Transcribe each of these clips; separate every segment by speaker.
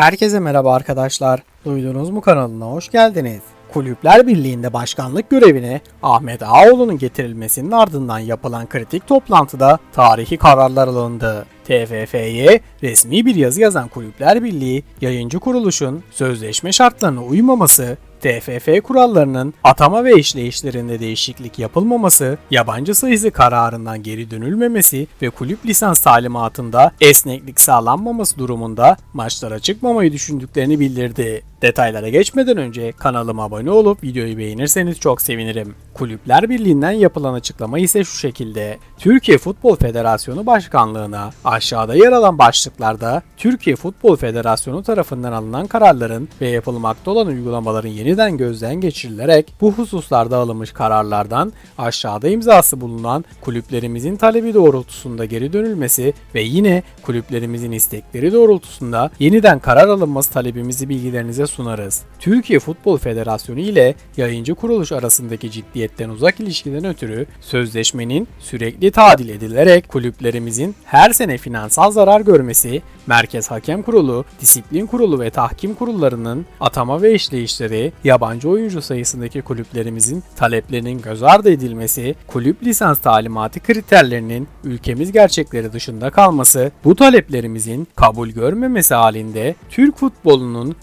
Speaker 1: Herkese merhaba arkadaşlar. Duydunuz mu kanalına hoş geldiniz. Kulüpler Birliği'nde başkanlık görevine Ahmet Ağoğlu'nun getirilmesinin ardından yapılan kritik toplantıda tarihi kararlar alındı. TFF'ye resmi bir yazı yazan Kulüpler Birliği, yayıncı kuruluşun sözleşme şartlarına uymaması, TFF kurallarının atama ve işleyişlerinde değişiklik yapılmaması, yabancı sayısı kararından geri dönülmemesi ve kulüp lisans talimatında esneklik sağlanmaması durumunda maçlara çıkmamayı düşündüklerini bildirdi. Detaylara geçmeden önce kanalıma abone olup videoyu beğenirseniz çok sevinirim. Kulüpler Birliği'nden yapılan açıklama ise şu şekilde. Türkiye Futbol Federasyonu Başkanlığı'na aşağıda yer alan başlıklarda Türkiye Futbol Federasyonu tarafından alınan kararların ve yapılmakta olan uygulamaların yeniden gözden geçirilerek bu hususlarda alınmış kararlardan aşağıda imzası bulunan kulüplerimizin talebi doğrultusunda geri dönülmesi ve yine kulüplerimizin istekleri doğrultusunda yeniden karar alınması talebimizi bilgilerinize sunarız. Türkiye Futbol Federasyonu ile yayıncı kuruluş arasındaki ciddiyetten uzak ilişkiden ötürü sözleşmenin sürekli tadil edilerek kulüplerimizin her sene finansal zarar görmesi, Merkez Hakem Kurulu, Disiplin Kurulu ve Tahkim Kurullarının atama ve işleyişleri, yabancı oyuncu sayısındaki kulüplerimizin taleplerinin göz ardı edilmesi, kulüp lisans talimatı kriterlerinin ülkemiz gerçekleri dışında kalması, bu taleplerimizin kabul görmemesi halinde Türk futbolunun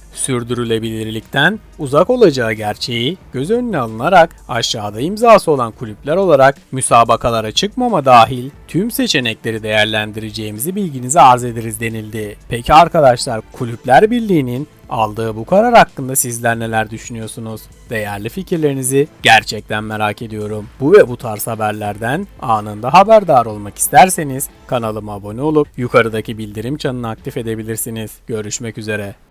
Speaker 1: sürdürülebilirlikten uzak olacağı gerçeği göz önüne alınarak aşağıda imzası olan kulüpler olarak müsabakalara çıkmama dahil tüm seçenekleri değerlendireceğimizi bilginize arz ederiz denildi. Peki arkadaşlar Kulüpler Birliği'nin aldığı bu karar hakkında sizler neler düşünüyorsunuz? Değerli fikirlerinizi gerçekten merak ediyorum. Bu ve bu tarz haberlerden anında haberdar olmak isterseniz kanalıma abone olup yukarıdaki bildirim çanını aktif edebilirsiniz. Görüşmek üzere.